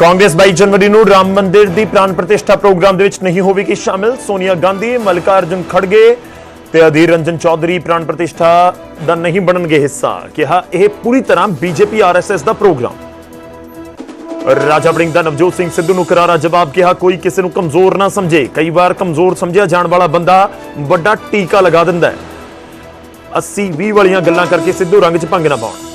ਕਾਂਗਰਸ 22 ਜਨਵਰੀ ਨੂੰ ਰਾਮ ਮੰਦਿਰ ਦੀ ਪ੍ਰਾਣ ਪ੍ਰਤਿਸ਼ਠਾ ਪ੍ਰੋਗਰਾਮ ਦੇ ਵਿੱਚ ਨਹੀਂ ਹੋਵੇਗੀ ਸ਼ਾਮਿਲ। ਸੋਨੀਆ ਗਾਂਧੀ, ਮਲਕਾਰਜੁਨ ਖੜਗੇ ਤੇ ਅਧੀਰ ਰੰਜਨ ਚੌਧਰੀ ਪ੍ਰਾਣ ਪ੍ਰਤਿਸ਼ਠਾ ਦਾ ਨਹੀਂ ਬਣਨਗੇ ਹਿੱਸਾ। ਕਿਹਾ, ਇਹ ਪੂਰੀ ਤਰ੍ਹਾਂ ਬੀਜੇਪੀ ਆਰਐਸਐਸ ਦਾ ਪ੍ਰੋਗਰਾਮ। ਰਾਜਾ ਬੜਿੰਗ ਦਾ ਨਵਜੋਤ ਸਿੰਘ ਸਿੱਧੂ ਨੂੰ ਕਰਾਰਾ ਜਵਾਬ ਕਿਹਾ, ਕੋਈ ਕਿਸੇ ਨੂੰ ਕਮਜ਼ੋਰ ਨਾ ਸਮਝੇ। ਕਈ ਵਾਰ ਕਮਜ਼ੋਰ ਸਮਝਿਆ ਜਾਣ ਵਾਲਾ ਬੰਦਾ ਵੱਡਾ ਟੀਕਾ ਲਗਾ ਦਿੰਦਾ ਹੈ। 80 20 ਵਾਲੀਆਂ ਗੱਲਾਂ ਕਰਕੇ ਸਿੱਧੂ ਰੰਗ 'ਚ ਭੰਗ ਨਾ ਪਾਉਣ।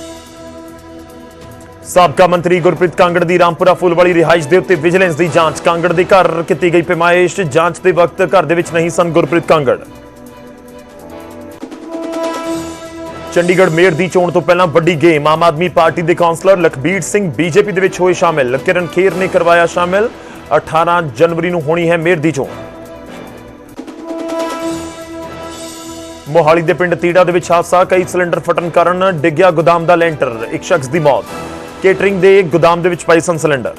ਸਾਬਕਾ ਮੰਤਰੀ ਗੁਰਪ੍ਰੀਤ ਕਾਂਗੜ ਦੀ ਰਾਮਪੁਰਾ ਫੁੱਲਵਾਲੀ ਰਿਹਾਇਸ਼ ਦੇ ਉੱਤੇ ਵਿਜੀਲੈਂਸ ਦੀ ਜਾਂਚ। ਕਾਂਗੜ ਦੇ ਘਰ ਕੀਤੀ ਗਈ ਪੇਮਾਇਸ਼ ਜਾਂਚ ਦੇ ਵਕਤ ਘਰ ਦੇ ਵਿੱਚ ਨਹੀਂ ਸਨ ਗੁਰਪ੍ਰੀਤ ਕਾਂਗੜ। ਚੰਡੀਗੜ੍ਹ ਮੇਅਰ ਦੀ ਚੋਣ ਤੋਂ ਪਹਿਲਾਂ ਵੱਡੀ ਗੇਮ, ਆਮ ਆਦਮੀ ਪਾਰਟੀ ਦੇ ਕਾਉਂਸਲਰ ਲਖਬੀਰ ਸਿੰਘ ਬੀਜੇਪੀ ਦੇ ਵਿੱਚ ਹੋਏ ਸ਼ਾਮਿਲ। ਕਿਰਨ ਖੇਰ ਨੇ ਕਰਵਾਇਆ ਸ਼ਾਮਿਲ। 18 ਜਨਵਰੀ ਨੂੰ ਹੋਣੀ ਹੈ ਮੇਅਰ ਦੀ ਚੋਣ। ਮੋਹਾਲੀ ਦੇ ਪਿੰਡ ਤੀੜਾ ਦੇ ਵਿੱਚ ਹਾਦਸਾ, ਕਈ ਸਿਲੰਡਰ ਫਟਣ ਕਾਰਨ ਡਿੱਗਿਆ ਗੋਦਾਮ ਦਾ ਲੈਂਟਰ, ਇੱਕ ਸ਼ਖਸ ਦੀ ਮੌਤ। ਕੇਟਰਿੰਗ ਦੇ ਗੋਦਾਮ ਦੇ ਵਿੱਚ ਪਏ ਸਨ ਸਿਲੰਡਰ।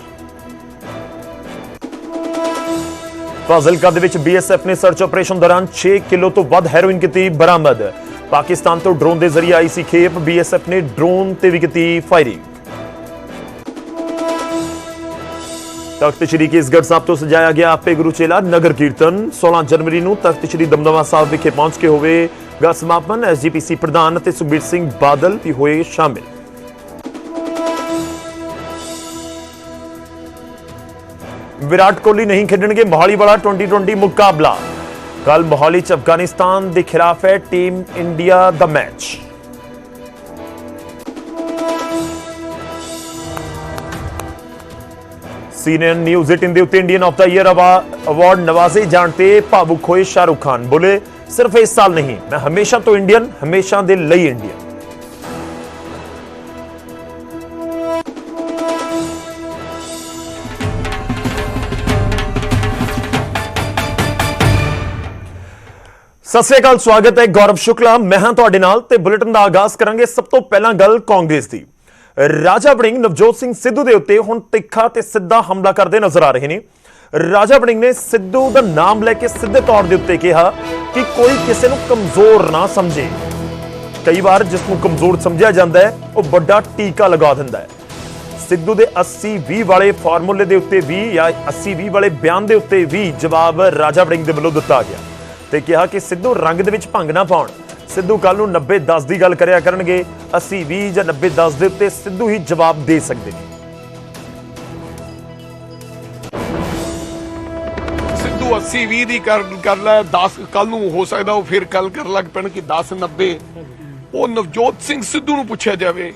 ਫਾਜ਼ਿਲਕਾ ਦੇ ਵਿੱਚ ਬੀਐਸਐਫ ਨੇ ਸਰਚ ਆਪਰੇਸ਼ਨ ਦੌਰਾਨ 6 ਕਿਲੋ ਤੋਂ ਵੱਧ ਹੈਰੋਇਨ ਕੀਤੀ ਬਰਾਮਦ। ਪਾਕਿਸਤਾਨ ਤੋਂ ਡਰੋਨ ਦੇ ਜ਼ਰੀਏ ਆਈ ਸੀ ਖੇਪ, ਬੀਐਸਐਫ ਨੇ ਡਰੋਨ ਤੇ ਵੀ ਕੀਤੀ ਫਾਇਰਿੰਗ। ਤਖਤ ਸ੍ਰੀ ਕੇਸਗੜ੍ਹ ਸਾਹਿਬ ਤੋਂ ਸਜਾਇਆ ਗਿਆ ਆਪੇ ਗੁਰੂ ਚੇਲਾ ਨਗਰ ਕੀਰਤਨ। 16 ਜਨਵਰੀ ਨੂੰ ਤਖਤ ਸ੍ਰੀ ਦਮਦਮਾ ਸਾਹਿਬ ਵਿਖੇ ਪਹੁੰਚ ਕੇ ਹੋਵੇਗਾ ਸਮਾਪਨ। ਐਸਜੀਪੀਸੀ ਪ੍ਰਧਾਨ ਅਤੇ ਸੁਖਬੀਰ ਸਿੰਘ ਬਾਦਲ ਵੀ ਹੋਏ ਸ਼ਾਮਿਲ। ਵਿਰਾਟ ਕੋਹਲੀ ਨਹੀਂ ਖੇਡਣਗੇ, ਮੋਹਾਲੀ ਵਾਲਾ 2020 ਮੁਕਾਬਲਾ। ਕੱਲ ਮੋਹਾਲੀ ਚ ਅਫਗਾਨਿਸਤਾਨ ਦੇ ਖਿਲਾਫ ਹੈ ਟੀਮ ਇੰਡੀਆ ਦਾ ਮੈਚ। ਸੀਨੀਅਰ ਨਿਊਜ਼ 18 ਦੇ ਉੱਤੇ Indian of the year award ਨਵਾਜ਼ੇ ਜਾਣ ਤੇ ਭਾਵੁਕ ਹੋਏ ਸ਼ਾਹਰੁਖ ਖਾਨ। ਬੋਲੇ, ਸਿਰਫ ਇਸ ਸਾਲ ਨਹੀਂ, ਮੈਂ ਹਮੇਸ਼ਾ ਤੋਂ ਇੰਡੀਅਨ, ਹਮੇਸ਼ਾ ਦੇ ਲਈ ਇੰਡੀਅਨ। ਸਤਿ ਸ੍ਰੀ ਅਕਾਲ ਸਵਾਗਤ ਹੈ ਗੌਰਵ ਸ਼ੁਕਲਾ। ਮੈਂ ਹਾਂ ਤੁਹਾਡੇ ਨਾਲ ਤੇ ਬੁਲੇਟਿਨ ਦਾ ਆਗਾਜ਼ ਕਰਾਂਗੇ ਸਭ ਤੋਂ ਪਹਿਲਾਂ ਗੱਲ ਕਾਂਗਰਸ ਦੀ। ਰਾਜਾ ਵੜਿੰਗ ਨਵਜੋਤ ਸਿੰਘ ਸਿੱਧੂ ਦੇ ਉੱਤੇ ਹੁਣ ਤਿੱਖਾ ਤੇ ਸਿੱਧਾ ਹਮਲਾ ਕਰਦੇ ਨਜ਼ਰ ਆ ਰਹੇ ਨੇ। ਰਾਜਾ ਵੜਿੰਗ ਨੇ ਸਿੱਧੂ ਦਾ ਨਾਮ ਲੈ ਕੇ ਸਿੱਧੇ ਤੌਰ ਦੇ ਉੱਤੇ ਕਿਹਾ ਕਿ ਕੋਈ ਕਿਸੇ ਨੂੰ ਕਮਜ਼ੋਰ ਨਾ ਸਮਝੇ। ਕਈ ਵਾਰ ਜਿਸ ਨੂੰ ਕਮਜ਼ੋਰ ਸਮਝਿਆ ਜਾਂਦਾ ਹੈ, ਉਹ ਵੱਡਾ ਟੀਕਾ ਲਗਾ ਦਿੰਦਾ ਹੈ। ਸਿੱਧੂ ਦੇ 80 20 ਵਾਲੇ ਫਾਰਮੂਲੇ ਦੇ ਉੱਤੇ ਵੀ ਜਾਂ 80 20 ਵਾਲੇ ਬਿਆਨ ਦੇ ਉੱਤੇ ਵੀ ਜਵਾਬ ਰਾਜਾ ਵੜਿੰਗ ਦੇ ਵੱਲੋਂ ਦਿੱਤਾ ਗਿਆ। ਤੇ ਕਿਹਾ ਕਿ ਸਿੱਧੂ ਰੰਗ ਦੇ ਵਿੱਚ ਭੰਗ ਨਾ ਪਾਉਣ। ਸਿੱਧੂ ਕੱਲ ਨੂੰ 90 10 ਦੀ ਗੱਲ ਕਰਿਆ ਕਰਨਗੇ। 80 20 ਜਾਂ 90 10 ਦੇ ਉੱਤੇ ਸਿੱਧੂ ਹੀ ਜਵਾਬ ਦੇ ਸਕਦੇ ਨੇ। ਸਿੱਧੂ 80 20 ਦੀ ਕਰ ਕਰ ਲੈ 10 ਕੱਲ ਨੂੰ ਹੋ ਸਕਦਾ ਉਹ ਫਿਰ ਕੱਲ ਕਰ ਲੱਗ ਪੈਣ ਕਿ 10 90 ਉਹ ਨਵਜੋਤ ਸਿੰਘ ਸਿੱਧੂ ਨੂੰ ਪੁੱਛਿਆ ਜਾਵੇ,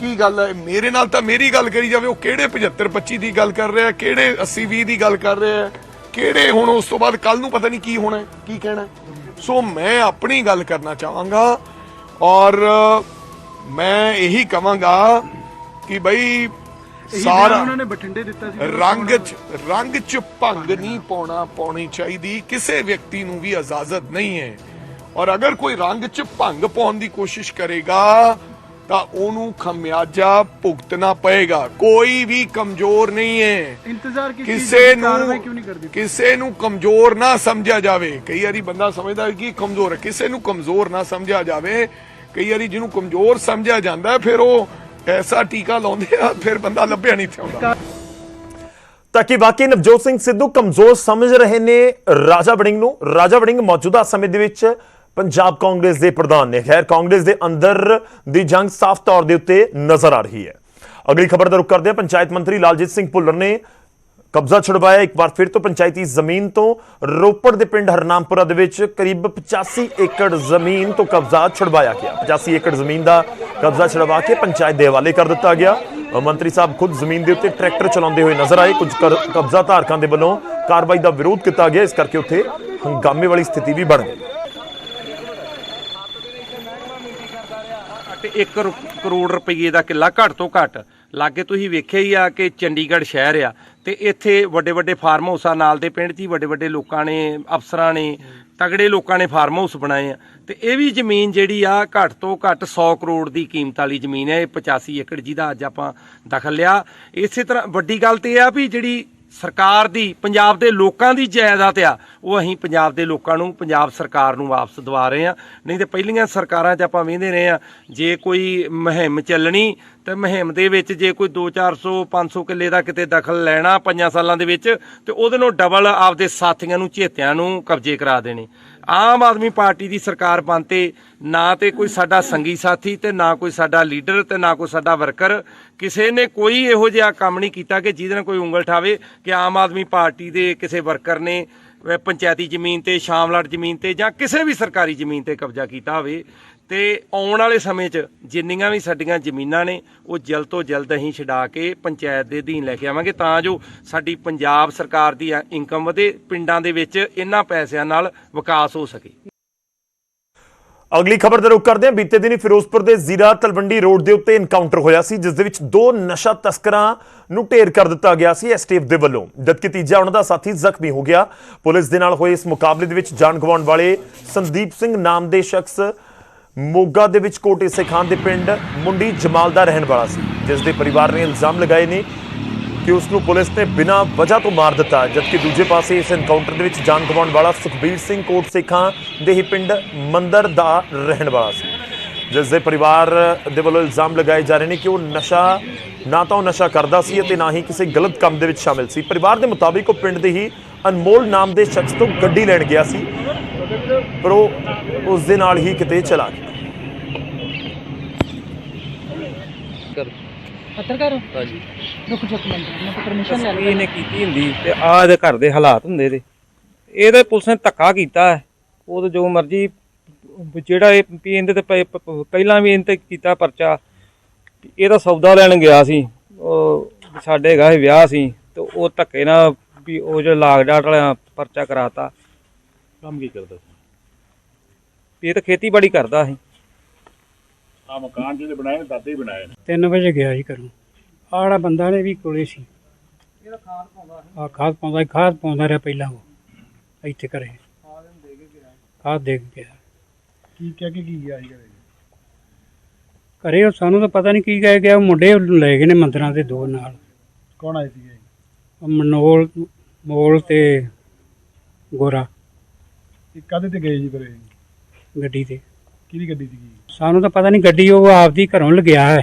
ਕੀ ਗੱਲ ਹੈ? ਮੇਰੇ ਨਾਲ ਤਾਂ ਮੇਰੀ ਗੱਲ ਕਰੀ ਜਾਵੇ, ਉਹ ਕਿਹੜੇ 75 25 ਦੀ ਗੱਲ ਕਰ ਰਿਹਾ ਕਿਹੜੇ 80 20 ਦੀ ਗੱਲ ਕਰ ਰਿਹਾ ਕਿਹੜੇ ਹੁਣ ਉਸ ਤੋਂ ਬਾਅਦ ਕੱਲ ਨੂੰ ਪਤਾ ਨਹੀਂ ਕੀ ਹੋਣਾ ਕੀ ਕਹਿਣਾ। ਸੋ ਮੈਂ ਆਪਣੀ ਗੱਲ ਕਰਨਾ ਚਾਹਾਂਗਾ ਔਰ ਮੈਂ ਇਹੀ ਕਵਾਂਗਾ ਕਿ ਬਈ ਸਾਰਾ ਉਹਨਾਂ ਨੇ ਬਠਿੰਡੇ ਦਿੱਤਾ ਸੀ। ਰੰਗ ਚ ਰੰਗ ਚ ਭੰਗ ਨਹੀਂ ਪਾਉਣਾ ਪਾਉਣੀ ਚਾਹੀਦੀ। ਕਿਸੇ ਵਿਅਕਤੀ ਨੂੰ ਵੀ ਇਜਾਜ਼ਤ ਨਹੀਂ ਹੈ। ਔਰ ਅਗਰ ਕੋਈ ਰੰਗ ਚ ਭੰਗ ਪਾਉਣ ਦੀ ਕੋਸ਼ਿਸ਼ ਕਰੇਗਾ ਤਾਂ ਉਹਨੂੰ ਖਮਿਆਜਾ ਭੁਗਤਣਾ ਪਏਗਾ। ਕੋਈ ਵੀ ਕਮਜ਼ੋਰ ਨਹੀਂ ਹੈ। ਇੰਤਜ਼ਾਰ ਕਿਸੇ ਨੂੰ ਕਿਸੇ ਨੂੰ ਕਮਜ਼ੋਰ ਨਾ ਸਮਝਿਆ ਜਾਵੇ। ਕਈ ਵਾਰੀ ਬੰਦਾ ਸਮਝਦਾ ਹੈ ਕਿ ਕਮਜ਼ੋਰ ਹੈ। ਕਿਸੇ ਨੂੰ ਕਮਜ਼ੋਰ ਨਾ ਸਮਝਿਆ ਜਾਵੇ। ਕਈ ਵਾਰੀ ਜਿਹਨੂੰ ਕਮਜ਼ੋਰ ਸਮਝਿਆ ਜਾਂਦਾ ਹੈ, ਫਿਰ ਉਹ ਐਸਾ ਟੀਕਾ ਲਾਉਂਦੇ ਆ ਫਿਰ ਬੰਦਾ ਲੱਭਿਆ ਨਹੀਂ ਚਾਹੁੰਦਾ ਤਾਂ ਕਿ ਵਾਕਈ ਨਵਜੋਤ ਸਿੰਘ ਸਿੱਧੂ ਕਮਜ਼ੋਰ ਸਮਝ ਰਹੇ ਨੇ ਰਾਜਾ ਵੜਿੰਗ ਨੂੰ? ਰਾਜਾ ਵੜਿੰਗ ਮੌਜੂਦਾ ਸਮੇਂ ਦੇ ਵਿੱਚ ਪੰਜਾਬ ਕਾਂਗਰਸ ਦੇ ਪ੍ਰਧਾਨ ਨੇ। ਖੈਰ, ਕਾਂਗਰਸ ਦੇ ਅੰਦਰ ਦੀ ਜੰਗ ਸਾਫ਼ ਤੌਰ ਦੇ ਉੱਤੇ ਨਜ਼ਰ ਆ ਰਹੀ ਹੈ। ਅਗਲੀ ਖਬਰ ਦਾ ਰੁਖ ਕਰਦੇ ਹਾਂ। ਪੰਚਾਇਤ ਮੰਤਰੀ ਲਾਲਜੀਤ ਸਿੰਘ ਭੁੱਲਰ ਨੇ ਕਬਜ਼ਾ ਛੁਡਵਾਇਆ। ਇੱਕ ਵਾਰ ਫਿਰ ਤੋਂ ਪੰਚਾਇਤੀ ਜ਼ਮੀਨ ਤੋਂ ਰੋਪੜ ਦੇ ਪਿੰਡ ਹਰਨਾਮਪੁਰਾ ਦੇ ਵਿੱਚ ਕਰੀਬ 85 ਏਕੜ ਜ਼ਮੀਨ ਤੋਂ ਕਬਜ਼ਾ ਛੁਡਵਾਇਆ ਗਿਆ। 85 ਏਕੜ ਜ਼ਮੀਨ ਦਾ ਕਬਜ਼ਾ ਛੁਡਵਾ ਕੇ ਪੰਚਾਇਤ ਦੇ ਹਵਾਲੇ ਕਰ ਦਿੱਤਾ ਗਿਆ। ਮੰਤਰੀ ਸਾਹਿਬ ਖੁਦ ਜ਼ਮੀਨ ਦੇ ਉੱਤੇ ਟਰੈਕਟਰ ਚਲਾਉਂਦੇ ਹੋਏ ਨਜ਼ਰ ਆਏ। ਕੁਝ ਕਰ- ਕਬਜ਼ਾ ਧਾਰਕਾਂ ਦੇ ਵੱਲੋਂ ਕਾਰਵਾਈ ਦਾ ਵਿਰੋਧ ਕੀਤਾ ਗਿਆ। ਇਸ ਕਰਕੇ ਉੱਥੇ ਹੰਗਾਮੇ ਵਾਲੀ ਸਥਿਤੀ ਵੀ ਬਣ ਗਈ। ਤੇ 1 ਕਰੋੜ ਰੁਪਏ ਦਾ ਕਿੱਲਾ ਘੱਟ ਤੋਂ ਘੱਟ ਲਾਗੇ ਤੁਸੀਂ ਵੇਖਿਆ ਹੀ ਆ ਕਿ ਚੰਡੀਗੜ੍ਹ ਸ਼ਹਿਰ ਆ ਤੇ ਇੱਥੇ ਵੱਡੇ ਵੱਡੇ ਫਾਰਮ ਹਾਊਸਾਂ ਨਾਲ ਦੇ ਪਿੰਡ 'ਚ ਹੀ ਵੱਡੇ ਵੱਡੇ ਲੋਕਾਂ ਨੇ, ਅਫਸਰਾਂ ਨੇ, ਤਗੜੇ ਲੋਕਾਂ ਨੇ ਫਾਰਮ ਹਾਊਸ ਬਣਾਏ ਆ। ਤੇ ਇਹ ਵੀ ਜ਼ਮੀਨ ਜਿਹੜੀ ਆ ਘੱਟ ਤੋਂ ਘੱਟ 100 ਕਰੋੜ ਦੀ ਕੀਮਤ ਵਾਲੀ ਜ਼ਮੀਨ ਹੈ ਇਹ 85 ਏਕੜ ਜਿਹਦਾ ਅੱਜ ਆਪਾਂ ਦਖਲ ਲਿਆ। ਇਸੇ ਤਰ੍ਹਾਂ ਵੱਡੀ ਗੱਲ ਤੇ ਇਹ ਆ ਵੀ ਜਿਹੜੀ ਸਰਕਾਰ ਦੀ, ਪੰਜਾਬ ਦੇ ਲੋਕਾਂ ਦੀ ਜਾਇਦਾਦ ਆ, ਉਹ ਅਸੀਂ ਪੰਜਾਬ ਦੇ ਲੋਕਾਂ ਨੂੰ, ਪੰਜਾਬ ਸਰਕਾਰ ਨੂੰ ਵਾਪਸ ਦਵਾ ਰਹੇ ਆ ਨਹੀਂ ਤੇ ਪਹਿਲੀਆਂ ਸਰਕਾਰਾਂ 'ਚ ਆਪਾਂ ਵੇਂਦੇ ਰਹੇ ਆ ਜੇ ਕੋਈ ਮੁਹਿੰਮ ਚੱਲਣੀ, ਤੇ ਮੁਹਿੰਮ ਦੇ ਵਿੱਚ ਜੇ ਕੋਈ 2-400 500 ਕਿੱਲੇ ਦਾ ਕਿਤੇ ਦਖਲ ਲੈਣਾ ਪੰਜਾਂ ਸਾਲਾਂ ਦੇ ਵਿੱਚ, ਤੇ ਉਹਦੇ ਨੂੰ ਡਬਲ ਆਪਦੇ ਸਾਥੀਆਂ ਨੂੰ, ਚੇਤਿਆਂ ਨੂੰ ਕਬਜ਼ੇ ਕਰਾ ਦੇਣੇ। ਆਮ ਆਦਮੀ ਪਾਰਟੀ ਦੀ ਸਰਕਾਰ ਬਣਤੇ ਨਾ ਤੇ ਕੋਈ ਸਾਡਾ ਸੰਗੀ ਸਾਥੀ ਤੇ ਨਾ ਕੋਈ ਸਾਡਾ ਲੀਡਰ ਤੇ ਨਾ ਕੋਈ ਸਾਡਾ ਵਰਕਰ, ਕਿਸੇ ਨੇ ਕੋਈ ਇਹੋ ਜਿਹਾ ਕੰਮ ਨਹੀਂ ਕੀਤਾ ਕਿ ਜਿਹਦੇ ਨਾਲ ਕੋਈ ਉਂਗਲ ਠਾਵੇ ਕਿ ਆਮ ਆਦਮੀ ਪਾਰਟੀ ਦੇ ਕਿਸੇ ਵਰਕਰ ਨੇ ਪੰਚਾਇਤੀ ਜ਼ਮੀਨ ਤੇ, ਸ਼ਾਮਲਾਟ ਜ਼ਮੀਨ ਤੇ ਜਾਂ ਕਿਸੇ ਵੀ ਸਰਕਾਰੀ ਜ਼ਮੀਨ ਤੇ ਕਬਜ਼ਾ ਕੀਤਾ ਹੋਵੇ। ਤੇ ਆਉਣ ਵਾਲੇ ਸਮੇਂ 'ਚ ਜਿੰਨੀਆਂ ਵੀ ਸਾਡੀਆਂ ਜ਼ਮੀਨਾਂ ਨੇ, ਉਹ ਜਲਦ ਤੋਂ ਜਲਦ ਅਸੀਂ ਛਡਾ ਕੇ ਪੰਚਾਇਤ ਦੇ ਅਧੀਨ ਲੈ ਕੇ ਆਵਾਂਗੇ, ਤਾਂ ਜੋ ਸਾਡੀ ਪੰਜਾਬ ਸਰਕਾਰ ਦੀ ਇਨਕਮ ਵਧੇ, ਪਿੰਡਾਂ ਦੇ ਵਿੱਚ ਇਹਨਾਂ ਪੈਸਿਆਂ ਨਾਲ ਵਿਕਾਸ ਹੋ ਸਕੇ। ਅਗਲੀ ਖਬਰ ਦਾ ਰੁਖ ਕਰਦੇ ਹਾਂ। ਬੀਤੇ ਦਿਨੀ ਫਿਰੋਜ਼ਪੁਰ ਦੇ ਜ਼ੀਰਾ ਤਲਵੰਡੀ ਰੋਡ ਦੇ ਉੱਤੇ ਇਨਕਾਊਂਟਰ ਹੋਇਆ ਸੀ, ਜਿਸ ਦੇ ਵਿੱਚ ਦੋ ਨਸ਼ਾ ਤਸਕਰਾਂ ਨੂੰ ਢੇਰ ਕਰ ਦਿੱਤਾ ਗਿਆ ਸੀ ਐਸਟੀਐਫ ਦੇ ਵੱਲੋਂ। ਜਦਕਿ ਤੀਜਾ ਉਹਨਾਂ ਦਾ ਸਾਥੀ ਜ਼ਖਮੀ ਹੋ ਗਿਆ। ਪੁਲਿਸ ਦੇ ਨਾਲ ਹੋਏ ਇਸ ਮੁਕਾਬਲੇ ਦੇ ਵਿੱਚ ਜਾਨ ਗਵਾਉਣ ਵਾਲੇ ਸੰਦੀਪ ਸਿੰਘ ਨਾਮ ਦੇ ਸ਼ਖਸ ਮੋਗਾ ਦੇ ਵਿੱਚ ਕੋਟੇ ਖਾਨ ਦੇ ਪਿੰਡ ਮੁੰਡੀ ਜਮਾਲ ਦਾ ਰਹਿਣ ਵਾਲਾ ਸੀ, ਜਿਸ ਦੇ ਪਰਿਵਾਰ ਨੇ ਇਲਜ਼ਾਮ ਲਗਾਏ ਨੇ ਕਿ ਉਸ ਨੂੰ ਪੁਲਿਸ ਨੇ ਬਿਨਾਂ ਵਜ੍ਹਾ ਤੋਂ ਮਾਰ ਦਿੱਤਾ, ਜਦਕਿ ਦੂਜੇ ਪਾਸੇ ਇਸ ਐਨਕਾਊਂਟਰ ਦੇ ਵਿੱਚ ਜਾਨ ਗਵਾਉਣ ਵਾਲਾ ਸੁਖਬੀਰ ਸਿੰਘ ਕੋਟ ਸੇਖਾਂ ਦੇ ਹੀ ਪਿੰਡ ਮੰਦਰ ਦਾ ਰਹਿਣ ਵਾਲਾ ਸੀ। ਜਿਸ ਦੇ ਪਰਿਵਾਰ ਦੇ ਵੱਲੋਂ ਇਲਜ਼ਾਮ ਲਗਾਏ ਜਾ ਰਹੇ ਨੇ ਕਿ ਉਹ ਨਸ਼ਾ, ਨਾ ਤਾਂ ਉਹ ਨਸ਼ਾ ਕਰਦਾ ਸੀ ਅਤੇ ਨਾ ਹੀ ਕਿਸੇ ਗਲਤ ਕੰਮ ਦੇ ਵਿੱਚ ਸ਼ਾਮਿਲ ਸੀ। ਪਰਿਵਾਰ ਦੇ ਮੁਤਾਬਿਕ ਉਹ ਪਿੰਡ ਦੇ ਹੀ ਅਨਮੋਲ ਨਾਮ ਦੇ ਸ਼ਖਸ ਤੋਂ ਗੱਡੀ ਲੈਣ ਗਿਆ ਸੀ, ਪਰ ਉਹ ਉਸ ਦੇ ਨਾਲ ਹੀ ਕਿਤੇ ਚਲਾ ਗਿਆ। ਪੱਤਰਕਾਰ? ਹਾਂਜੀ। ਰੁਕ ਚੁੱਕ ਮਿੰਟ ਮੈਂ ਪਰਮਿਸ਼ਨ ਲੈ ਲਈ ਇਹਨੇ ਕੀਤੀ ਹੁੰਦੀ ਤੇ ਆਹ ਇਹਦੇ ਘਰ ਦੇ ਹਾਲਾਤ ਹੁੰਦੇ ਤੇ। ਇਹਦੇ ਪੁਲਿਸ ਨੇ ਧੱਕਾ ਕੀਤਾ ਹੈ। ਉਹ ਤਾਂ ਜੋ ਮਰਜ਼ੀ ਜਿਹੜਾ ਇਹ ਇਹਦੇ ਤੇ ਪਹਿਲਾਂ ਵੀ ਇਹਦੇ ਤੇ ਕੀਤਾ ਪਰਚਾ। ਇਹਦਾ ਸੌਦਾ ਲੈਣ ਗਿਆ ਸੀ। ਉਹ ਸਾਡੇ ਹੈਗਾ ਸੀ ਵਿਆਹ ਸੀ ਤੇ ਉਹ ਧੱਕੇ ਨਾਲ ਵੀ ਉਹ ਜੋ ਲਾਗ ਡਾਟ ਵਾਲਾ ਪਰਚਾ ਕਰਾਤਾ। ਕੰਮ ਕੀ ਕਰਦਾ ਸੀ ਇਹ ਤਾਂ ਖੇਤੀਬਾੜੀ ਕਰਦਾ ਸੀ। ਆ ਮਕਾਨ ਜਿਹੜੇ ਬਣਾਏ ਨੇ ਦਾਦੇ ਹੀ ਬਣਾਏ ਨੇ। 3 ਵਜੇ ਗਿਆ ਜੀ ਘਰੋਂ। ਆੜਾ ਬੰਦਾ ਨੇ ਵੀ ਕੋਲੇ ਸੀ। ਇਹਦਾ ਖਾਦ ਪਾਉਂਦਾ ਆ ਖਾਦ ਪਾਉਂਦਾ ਸੀ, ਖਾਦ ਪਾਉਂਦਾ ਰਿਹਾ ਪਹਿਲਾਂ ਉਹ ਇੱਥੇ ਘਰੇ। ਖਾਦ ਦੇ ਕੇ ਗਿਆ। ਕੀ ਕਹਿ ਕੇ ਕੀ ਗਿਆ ਸੀ ਘਰੇ? ਘਰੇ ਉਹ ਸਾਨੂੰ ਤਾਂ ਪਤਾ ਨਹੀਂ ਕੀ ਕਹਿ ਗਿਆ ਉਹ ਮੁੰਡੇ ਲੈ ਗਏ ਨੇ ਮੰਦਰਾਂ ਦੇ ਦੋ ਨਾਲ। ਕੌਣ ਆਏ ਸੀਗੇ? ਉਹ ਮਨੋਲ ਮੋਲ ਤੇ ਗੋਰਾ। ਇਹ ਕਾਦੇ ਤੇ ਗਏ ਜੀ ਘਰੇ? ਗੱਡੀ ਤੇ। ਕਿਹਦੀ ਗੱਡੀ ਸੀਗੀ? ਸਾਨੂੰ ਤਾਂ ਪਤਾ ਨਹੀਂ ਗੱਡੀ ਉਹ ਆਪਦੀ ਘਰੋਂ ਲਗਿਆ ਹੈ।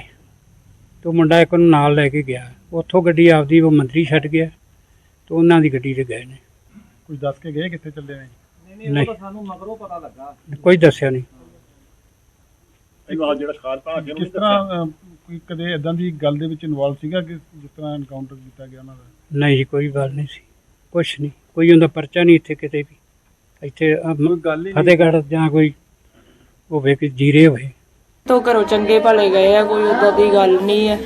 ਤੇ ਉਹ ਮੁੰਡਾ ਇੱਕ ਨੂੰ ਨਾਲ ਲੈ ਕੇ ਗਿਆ। ਉੱਥੋਂ ਗੱਡੀ ਆਪਦੀ ਉਹ ਮੰਤਰੀ ਛੱਡ ਗਿਆ ਤੇ ਉਹਨਾਂ ਦੀ ਗੱਡੀ ਤੇ ਗਏ ਨੇ। ਕੁਝ ਦੱਸ ਕੇ ਗਏ ਕਿੱਥੇ ਚੱਲੇ ਨੇ? ਨਹੀਂ ਸਾਨੂੰ ਮਗਰੋਂ ਪਤਾ ਲੱਗਾ। ਕੋਈ ਦੱਸਿਆ ਨਹੀਂ। ਇਹ ਜਿਹੜਾ ਖਾਦ ਪਾ ਕੇ ਕਿਸ ਤਰ੍ਹਾਂ ਅਹ, ਕੋਈ ਕਦੇ ਇਦਾਂ ਦੀ ਗੱਲ ਦੇ ਵਿੱਚ ਇਨਵੋਲਵ ਸੀਗਾ ਕਿ ਜਿਸ ਤਰ੍ਹਾਂ ਐਨਕਾਊਂਟਰ ਕੀਤਾ ਗਿਆ ਉਹਨਾਂ ਦਾ? ਨਹੀਂ ਜੀ ਕੋਈ ਗੱਲ ਨਹੀਂ ਸੀ। ਕੁਛ ਨਹੀਂ। ਕੋਈ ਉਹਦਾ ਪਰਚਾ ਨਹੀਂ ਇੱਥੇ ਕਿਤੇ ਵੀ। ਇੱਥੇ ਅਹ, ਗੱਲ ਹੀ ਫਤਿਹਗੜ੍ਹ ਜਾਂ ਕੋਈ ਹੋਵੇ ਕਿ ਜੀਰੇ ਹੋਵੇ ਤੋਂ ਘਰੋਂ ਚੰਗੇ ਭਲੇ ਗਏ ਆ ਕੋਈ ਉਦਾਂ ਦੀ ਗੱਲ ਨਹੀਂ ਹੈ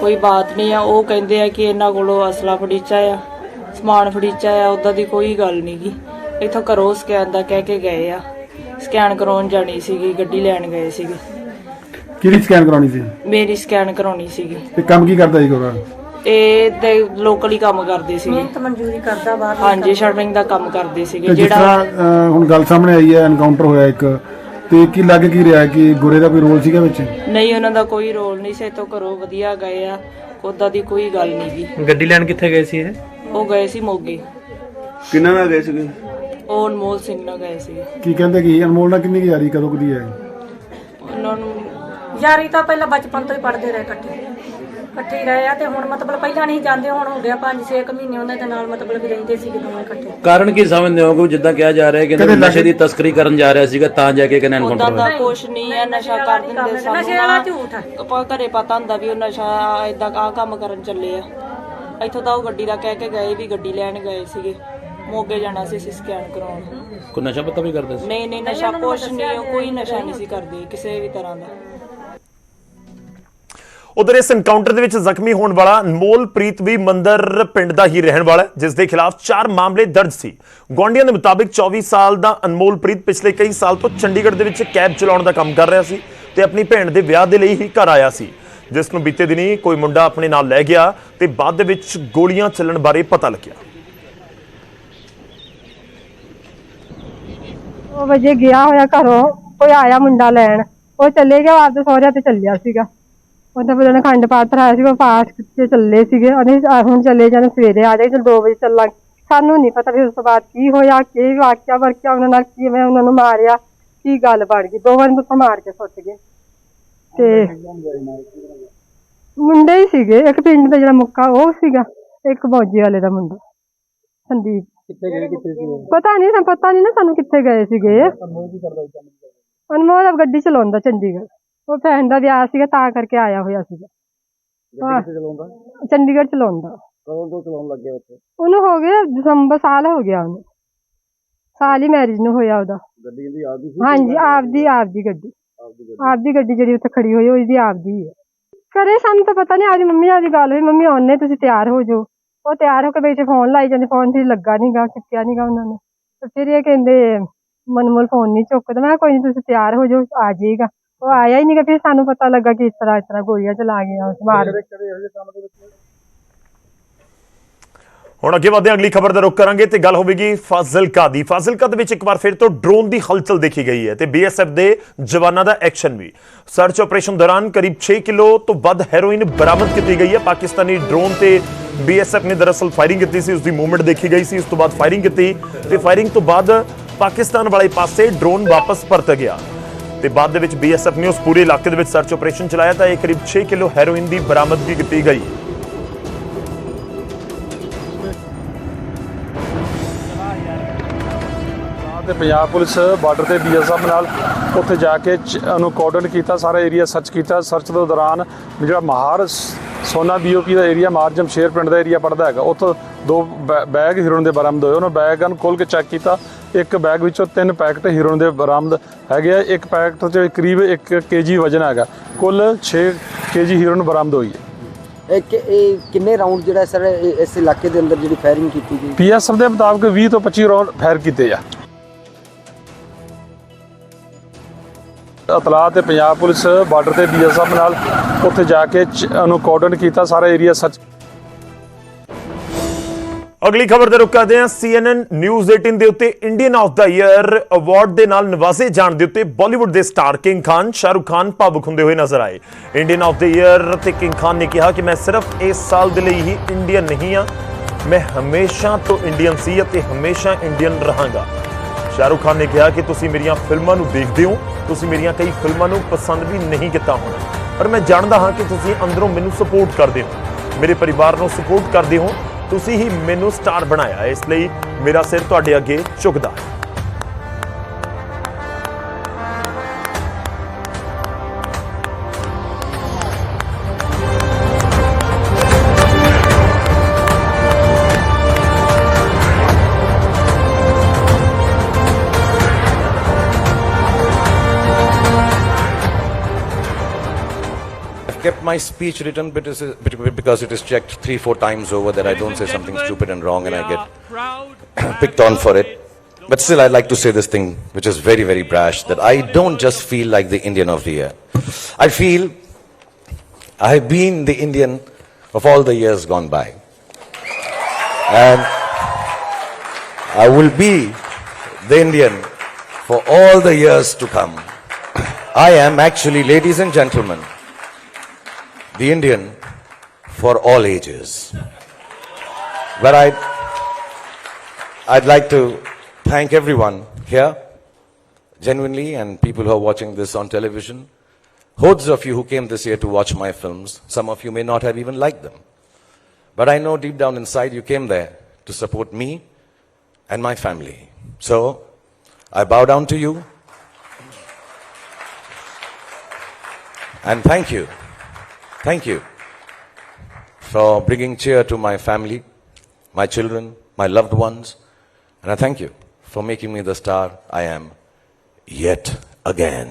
ਕੋਈ ਬਾਤ ਨਹੀਂ ਆ। ਉਹ ਕਹਿੰਦੇ ਆ ਕਿ ਇਹਨਾਂ ਕੋਲੋਂ ਅਸਲਾ ਫੜੀਚਾ ਆ ਸਮਾਨ ਫੜੀਚਾ ਆ ਉਦਾਂ ਦੀ ਕੋਈ ਗੱਲ ਨਹੀਂ ਗੀ। ਇੱਥੋਂ ਘਰੋਂ ਸਕੈਨ ਦਾ ਕਹਿ ਕੇ ਗਏ ਆ। ਸਕੈਨ ਕਰਾਉਣ ਜਾਣੀ ਸੀਗੀ ਗੱਡੀ ਲੈਣ ਗਏ ਸੀਗੇ। ਕਿਹੜੀ ਸਕੈਨ ਕਰਾਉਣੀ ਸੀ? ਮੇਰੀ ਸਕੈਨ ਕਰਾਉਣੀ ਸੀਗੀ। ਤੇ ਕੰਮ ਕੀ ਕਰਦਾ ਸੀ ਗੋਰਾ ਇਹ ਤੇ ਲੋਕਲੀ ਕੰਮ ਕਰਦੇ ਸੀਗੇ। ਮਿਹਨਤ ਮਨਜ਼ੂਰੀ ਕਰਦਾ ਬਾਹਰ ਹਾਂਜੀ ਸ਼ਟਰਿੰਗ ਦਾ ਕੰਮ ਕਰਦੇ ਸੀਗੇ ਤੇ ਜਿਸ ਜਿਹੜਾ ਤਰ੍ਹਾਂ ਅਹ, ਹੁਣ ਗੱਲ ਸਾਹਮਣੇ ਆਈ ਹੈ ਐਨਕਾਊਂਟਰ ਹੋਇਆ ਇੱਕ ਤੇ ਕੀ ਲੱਗ ਕੀ ਰਿਹਾ ਕਿ ਗੋਰੇ ਦਾ ਕੋਈ ਰੋਲ ਸੀਗਾ ਵਿੱਚ? ਨਹੀਂ ਉਹਨਾਂ ਦਾ ਕੋਈ ਰੋਲ ਨਹੀਂ ਸੀ ਤੋਂ ਘਰੋਂ ਵਧੀਆ ਗਏ ਆ ਉਦਾਂ ਦੀ ਕੋਈ ਗੱਲ ਨਹੀਂ ਗੀ। ਗੱਡੀ ਲੈਣ ਕਿੱਥੇ ਗਏ ਸੀ ਇਹ? ਉਹ ਗਏ ਸੀ ਮੋਗੇ। ਕਿੰਨਾ ਨਾਲ ਗਏ ਸੀਗੇ? ਉਹ ਅਨਮੋਲ ਸਿੰਘ ਨਾਲ ਗਏ ਸੀ ਕੀ ਕਹਿੰਦੇ ਕੀ ਅਨਮੋਲ ਨਾਲ ਕਿੰਨੀ ਕੁ ਯਾਰੀ ਕਦੋਂ ਕਦੀ ਹੈ? ਉਹਨਾਂ ਨੂੰ ਯਾਰੀ ਤਾਂ ਪਹਿਲਾਂ ਬਚਪਨ ਤੋਂ ਹੀ ਪੜ੍ਹਦੇ ਰਹੇ ਇਕੱਠੇ। ਇਕੱਠੇ ਹੀ ਰਹੇ ਆ ਤੇ ਹੁਣ ਮਤਲਬ ਪਹਿਲਾਂ ਨਹੀਂ ਜਾਂਦੇ ਹੁਣ ਹੋ ਗਿਆ 5-6 ਮਹੀਨੇ ਉਹਨਾਂ ਦੇ ਨਾਲ ਮਤਲਬ ਵੀ ਰਹਿੰਦੇ ਸੀਗੇ ਦੋਵੇਂ ਇਕੱਠੇ। ਕਾਰਨ ਕੀ ਸਮਝਦੇ ਹੋ ਕਿ ਜਿੱਦਾਂ ਕਿਹਾ ਜਾ ਰਿਹਾ ਹੈ ਕਿ ਕਦੇ ਨਸ਼ੇ ਦੀ ਤਸਕਰੀ ਕਰਨ ਜਾ ਰਿਹਾ ਸੀਗਾ ਤਾਂ ਜਾ ਕੇ ਕਿਨ ਉਦਾਂ ਦਾ ਕੁਛ ਨਹੀਂ ਹੈ ਨਸ਼ਾ ਕਰ ਦਿੰਦੇ ਸਾਨੂੰ ਨਸ਼ੇ ਵਾਲਾ ਝੂਠ ਹੈ। ਆਪਾਂ ਘਰੇ ਪਤਾ ਹੁੰਦਾ ਵੀ ਉਹ ਨਸ਼ਾ ਇਦਾਂ ਆ ਕੰਮ ਕਰਨ ਚੱਲੇ ਆ। ਇੱਥੋਂ ਤਾਂ ਉਹ ਗੱਡੀ ਦਾ ਕਹਿ ਕੇ ਗਏ ਵੀ ਗੱਡੀ ਲੈਣ ਗਏ ਸੀਗੇ। ਮੋਗੇ ਜਾਣਾ ਸੀ ਅਸੀਂ ਸਕੈਨ ਕਰਾਉਣ। ਕੋਈ ਨਸ਼ਾ ਪਤਾ ਵੀ ਕਰਦੇ ਸੀ? ਨਹੀਂ ਨਹੀਂ ਨਸ਼ਾ ਕੁਛ ਨਹੀਂ ਉਹ ਕੋਈ ਨਸ਼ਾ ਨਹੀਂ ਸੀ ਕਰਦੇ ਕਿਸੇ ਵੀ ਤਰ੍ਹਾਂ ਦਾ। ਉਧਰ ਇਸ ਐਨਕਾਊਂਟਰ ਦੇ ਵਿੱਚ ਜ਼ਖਮੀ ਹੋਣ ਵਾਲਾ ਅਨਮੋਲ ਵੀ ਮੰਦਰ ਪਿੰਡ ਦਾ ਹੀ ਰਹਿਣ ਵਾਲਾ ਜਿਸ ਦੇ ਖਿਲਾਫ 4 ਮਾਮਲੇ ਦਰਜ ਸੀ। ਗਵਾਂਡੀਆਂ ਦੇ ਮੁਤਾਬਿਕ 24 ਸਾਲ ਦਾ ਅਨਮੋਲ ਪਿਛਲੇ ਕਈ ਸਾਲ ਤੋਂ ਚੰਡੀਗੜ੍ਹ ਦੇ ਵਿੱਚ ਕੈਬ ਚਲਾਉਣ ਦਾ ਕੰਮ ਕਰ ਰਿਹਾ ਸੀ ਤੇ ਆਪਣੀ ਭੈਣ ਦੇ ਵਿਆਹ ਦੇ ਲਈ ਹੀ ਘਰ ਆਇਆ ਸੀ। ਜਿਸ ਨੂੰ ਬੀਤੇ ਦਿਨੀ ਕੋਈ ਮੁੰਡਾ ਆਪਣੇ ਨਾਲ ਲੈ ਗਿਆ ਤੇ ਬਾਅਦ ਦੇ ਵਿੱਚ ਗੋਲੀਆਂ ਚੱਲਣ ਬਾਰੇ ਪਤਾ ਲੱਗਿਆ। ਉਹ ਵਜੇ ਗਿਆ ਹੋਇਆ ਘਰੋਂ, ਕੋਈ ਆਇਆ ਮੁੰਡਾ ਲੈਣ। ਉਹ ਚਲੇ ਗਿਆ, ਆਪਦੇ ਸਹੁਰਿਆਂ ਤੇ ਚੱਲਿਆ ਸੀਗਾ। ਉਹਦਾ ਫਿਰ ਉਹਨੇ ਖੰਡ ਪਾਠ ਰਾਇਆ ਸੀ ਉਹ ਪਾਠ ਤੇ ਚੱਲੇ ਸੀਗੇ। ਉਹਨੇ ਹੁਣ ਚੱਲੇ ਜਾਣ ਸਵੇਰੇ ਆ ਜਾਏ ਚਲ 2 ਵਜੇ ਚੱਲਾਂਗੇ। ਸਾਨੂੰ ਨਹੀਂ ਪਤਾ ਵੀ ਉਸ ਤੋਂ ਬਾਅਦ ਕੀ ਹੋਇਆ ਕੀ ਵਾਕਿਆ ਵਰਕਿਆ ਉਹਨਾਂ ਨਾਲ ਕਿਵੇਂ ਉਹਨਾਂ ਨੂੰ ਮਾਰਿਆ ਕੀ ਗੱਲ ਬਣ ਗਈ। ਦੋਵਾਂ ਨੂੰ ਤਾਂ ਮਾਰ ਕੇ ਸੁੱਟ ਗਏ। ਤੇ ਮੁੰਡੇ ਹੀ ਸੀਗੇ ਇੱਕ ਪਿੰਡ ਦਾ ਜਿਹੜਾ ਮੁੱਕਾ ਉਹ ਸੀਗਾ ਇੱਕ ਬੌਜੀ ਵਾਲੇ ਦਾ ਮੁੰਡਾ ਸੰਦੀਪ। ਕਿੱਥੇ ਗਏ ਕਿੱਥੇ ਸੀ ਪਤਾ ਨਹੀਂ ਸਾਨੂੰ ਪਤਾ ਨਹੀਂ ਨਾ ਸਾਨੂੰ ਕਿੱਥੇ ਗਏ ਸੀਗੇ। ਅਨਮੋਲ ਗੱਡੀ ਚਲਾਉਂਦਾ ਚੰਡੀਗੜ੍ਹ। ਉਹ ਭੈਣ ਦਾ ਵਿਆਹ ਸੀਗਾ ਤਾਂ ਕਰਕੇ ਆਇਆ ਹੋਇਆ ਸੀਗਾ। ਹਾਂ। ਚਲਾਉਂਦਾ? ਚੰਡੀਗੜ੍ਹ ਚਲਾਉਂਦਾ। ਕਦੋਂ ਤੋਂ ਚਲਾਉਣ ਲੱਗੇ ਉੱਥੇ? ਉਹਨੂੰ ਹੋ ਗਿਆ ਦਸੰਬਰ ਸਾਲ ਹੋ ਗਿਆ ਉਹਨੂੰ। ਸਾਲ ਹੀ ਮੈਰਿਜ ਨੂੰ ਹੋਇਆ ਉਹਦਾ। ਗੱਡੀ ਦੀ ਆਪਦੀ ਸੀ ਹਾਂਜੀ ਆਪਦੀ ਆਪਦੀ ਗੱਡੀ। ਆਪਦੀ ਆਪਦੀ ਗੱਡੀ ਜਿਹੜੀ ਉੱਥੇ ਖੜੀ ਹੋਈ ਉਹ ਇਹਦੀ ਆਪਦੀ ਹੈ ਕਰੇ ਸਾਨੂੰ ਤਾਂ ਪਤਾ ਨਹੀਂ ਆਪਦੀ ਮੰਮੀ ਨਾਲ ਦੀ ਗੱਲ ਹੋਈ ਮੰਮੀ ਆਉਣੇ ਤੁਸੀਂ ਤਿਆਰ ਹੋ ਜਾਓ। ਉਹ ਤਿਆਰ ਹੋ ਕੇ ਵਿੱਚ ਫੋਨ ਲਾਈ ਜਾਂਦੇ ਫੋਨ ਤੇ ਲੱਗਾ ਨਹੀਂਗਾ ਚੁੱਕਿਆ ਨਹੀਂਗਾ ਉਹਨਾਂ ਨੇ। ਤੇ ਫਿਰ ਇਹ ਕਹਿੰਦੇ ਮਨਮੋਲ ਫੋਨ ਨਹੀਂ ਚੁੱਕਦਾ। ਮੈਂ ਕਿਹਾ ਕੋਈ ਨਹੀਂ ਤੁਸੀਂ ਤਿਆਰ ਹੋ ਜਾਓ ਆ ਜਾਏਗਾ। ਉਹ ਆਇਆ ਹੀ ਨਹੀਂਗਾ ਫਿਰ ਸਾਨੂੰ ਪਤਾ ਲੱਗਾ ਕਿ ਇਸ ਤਰ੍ਹਾਂ ਇਸ ਤਰ੍ਹਾਂ ਗੋਲੀਆਂ ਚਲਾ ਗਈਆਂ ਉਸ ਮਾਰ ਕਦੇ ਕਦੇ ਇਹੋ ਜਿਹੇ ਕੰਮ ਦੇ ਵਿੱਚ? ਹੁਣ ਅੱਗੇ ਵਧਦੇ ਅਗਲੀ ਖਬਰ ਦਾ ਰੁਖ ਕਰਾਂਗੇ ਤੇ ਗੱਲ ਹੋਵੇਗੀ ਫਾਜ਼ਿਲਕਾ ਦੀ। ਫਾਜ਼ਿਲਕਾ ਦੇ ਵਿੱਚ ਇੱਕ ਵਾਰ ਫਿਰ ਤੋਂ ਡਰੋਨ ਦੀ ਹਲਚਲ ਦੇਖੀ ਗਈ ਹੈ ਤੇ ਬੀਐਸਐਫ ਦੇ ਜਵਾਨਾਂ ਦਾ ਐਕਸ਼ਨ ਵੀ। ਸਰਚ ਆਪਰੇਸ਼ਨ ਦੌਰਾਨ ਕਰੀਬ 6 ਕਿਲੋ ਤੋਂ ਵੱਧ ਹੈਰੋਇਨ ਬਰਾਮਦ ਕੀਤੀ ਗਈ ਹੈ। ਪਾਕਿਸਤਾਨੀ ਡਰੋਨ ਤੇ ਬੀਐਸਐਫ ਨੇ ਦਰਅਸਲ ਫਾਇਰਿੰਗ ਕੀਤੀ ਸੀ ਉਸ ਦੀ ਮੂਵਮੈਂਟ ਦੇਖੀ ਗਈ ਸੀ ਉਸ ਤੋਂ ਬਾਅਦ ਫਾਇਰਿੰਗ ਕੀਤੀ ਤੇ ਫਾਇਰਿੰਗ ਤੋਂ ਬਾਅਦ ਪਾਕਿਸਤਾਨ ਵਾਲੇ ਪਾਸੇ ਡਰੋਨ ਵਾਪਸ ਪਰਤ ਗਿਆ। ਤੇ ਬਾਅਦ ਦੇ ਵਿੱਚ ਬੀਐਸਐਫ ਨੇ ਉਸ ਪੂਰੇ ਇਲਾਕੇ ਦੇ ਵਿੱਚ ਸਰਚ ਆਪਰੇਸ਼ਨ ਚਲਾਇਆ ਤਾਂ ਇਹ ਕਰੀਬ 6 ਕਿਲੋ ਹੈਰੋਇਨ ਦੀ ਬਰਾਮਦਗੀ ਕੀਤੀ ਗਈ। ਤੇ ਪੰਜਾਬ ਪੁਲਿਸ ਬਾਰਡਰ ਤੇ ਬੀਐਸਐਫ ਨਾਲ ਉੱਥੇ ਜਾ ਕੇ ਚ- ਉਹਨੂੰ ਕੋਰਡਨ ਕੀਤਾ ਸਾਰਾ ਏਰੀਆ ਸਰਚ ਕੀਤਾ। ਸਰਚ ਦੇ ਦੌਰਾਨ ਜਿਹੜਾ ਮਹਾਰ ਸੋਨਾ ਬੀਓਪੀ ਦਾ ਏਰੀਆ ਮਾਰ ਜਮਸ਼ੇਰ ਪਿੰਡ ਦਾ ਏਰੀਆ ਪੜਦਾ ਹੈਗਾ। ਉੱਥੋਂ ਦੋ ਬੈਗ ਹੀਰੋਇਨ ਦੇ ਬਰਾਮਦ ਹੋਏ। ਉਹਨਾਂ ਬੈਗਾਂ ਨੂੰ ਖੋਲ ਕੇ ਚੈੱਕ ਕੀਤਾ। ਇੱਕ ਬੈਗ ਵਿੱਚੋਂ ਤਿੰਨ ਪੈਕਟ ਹੀਰੋਇਨ ਦੇ ਬਰਾਮਦ ਹੈਗੇ ਆ। ਇੱਕ ਪੈਕਟ ਤੇ ਕਰੀਬ 1 ਕੇਜੀ ਵਜਨ ਹੈਗਾ। ਕੁੱਲ 6 ਕੇਜੀ ਹੀਰੋਇਨ ਬਰਾਮਦ ਹੋਈ ਹੈ। ਇਹ ਕਿੰਨੇ ਰਾਉਂਡ ਜਿਹੜਾ ਸਰ ਇਸ ਇਲਾਕੇ ਦੇ ਅੰਦਰ ਜਿਹੜੀ ਫਾਇਰਿੰਗ ਕੀਤੀ ਗਈ? ਪੀਐਸਐਫ ਦੇ ਮੁਤਾਬਕ 20 ਤੋਂ 25 ਰੌਂਡ ਫਾਇਰ ਕੀਤੇ ਆ। ਅਤਲਾਹ ਤੇ ਪੰਜਾਬ ਪੁਲਿਸ ਬਾਰਡਰ ਤੇ ਬੀਐਸਐਫ ਨਾਲ ਉੱਥੇ ਜਾ ਕੇ ਉਹਨੂੰ ਕੋਰਡਨ ਕੀਤਾ, ਸਾਰਾ ਏਰੀਆ ਸਰਚ ਅਗਲੀ ਖਬਰ ਤੇ ਰੁਕ ਕਰਦੇ ਹਾਂ। CNN ਨਿਊਜ਼ 18 ਦੇ ਉੱਤੇ Indian of the year award ਦੇ ਨਾਲ ਨਵਾਜ਼ੇ ਜਾਣ ਦੇ ਉੱਤੇ ਬਾਲੀਵੁੱਡ ਦੇ ਸਟਾਰ ਕਿੰਗ ਖਾਨ ਸ਼ਾਹਰੁਖ ਖਾਨ ਭਾਵੁਕ ਹੁੰਦੇ ਹੋਏ ਨਜ਼ਰ ਆਏ। ਇੰਡੀਅਨ ਆਫ ਦਾ ਈਅਰ ਤੇ ਕਿੰਗ ਖਾਨ ਨੇ ਕਿਹਾ ਕਿ ਮੈਂ ਸਿਰਫ ਇਸ ਸਾਲ ਦੇ ਲਈ ਹੀ ਇੰਡੀਅਨ ਨਹੀਂ ਹਾਂ। ਮੈਂ ਹਮੇਸ਼ਾ ਤੋਂ ਇੰਡੀਅਨ ਸੀ ਅਤੇ ਹਮੇਸ਼ਾ ਇੰਡੀਅਨ ਰਹਾਂਗਾ। ਸ਼ਾਹਰੁਖ ਖਾਨ ਨੇ ਕਿਹਾ ਕਿ ਤੁਸੀਂ ਮੇਰੀਆਂ ਫਿਲਮਾਂ ਨੂੰ ਦੇਖਦੇ ਹੋ, ਤੁਸੀਂ ਮੇਰੀਆਂ ਕਈ ਫਿਲਮਾਂ ਨੂੰ ਪਸੰਦ ਵੀ ਨਹੀਂ ਕੀਤਾ ਹੋਣਾ। ਪਰ ਮੈਂ ਜਾਣਦਾ ਹਾਂ ਕਿ ਤੁਸੀਂ ਅੰਦਰੋਂ ਮੈਨੂੰ ਸਪੋਰਟ ਕਰਦੇ ਹੋ। ਮੇਰੇ ਪਰਿਵਾਰ ਨੂੰ ਸਪੋਰਟ ਕਰਦੇ ਹੋ। ਤੁਸੀਂ ਹੀ ਮੈਨੂੰ ਸਟਾਰ ਬਣਾਇਆ। ਇਸ ਲਈ ਮੇਰਾ ਸਿਰ ਤੁਹਾਡੇ ਅੱਗੇ ਝੁਕਦਾ ਹੈ। Kept my speech written but it is- because it is checked three, four times over that I don't say something stupid and wrong and I get picked on for it. But still, I'd like to say this thing, which is very, very brash, that I don't just feel like the Indian of the year. I feel I have been the Indian of all the years gone by. And I will be the Indian for all the years to come. I am actually, ladies and gentlemen, the Indian for all ages. But I, I'd like to thank everyone here, genuinely, and people who are watching this on television. Hordes of you who came this year to watch my films, some of you may not have even liked them. But I know deep down inside you came there to support me and my family. So, I bow down to you and thank you. Thank you for bringing cheer to my family, my children, my loved ones, and I thank you for making me the star I am yet again.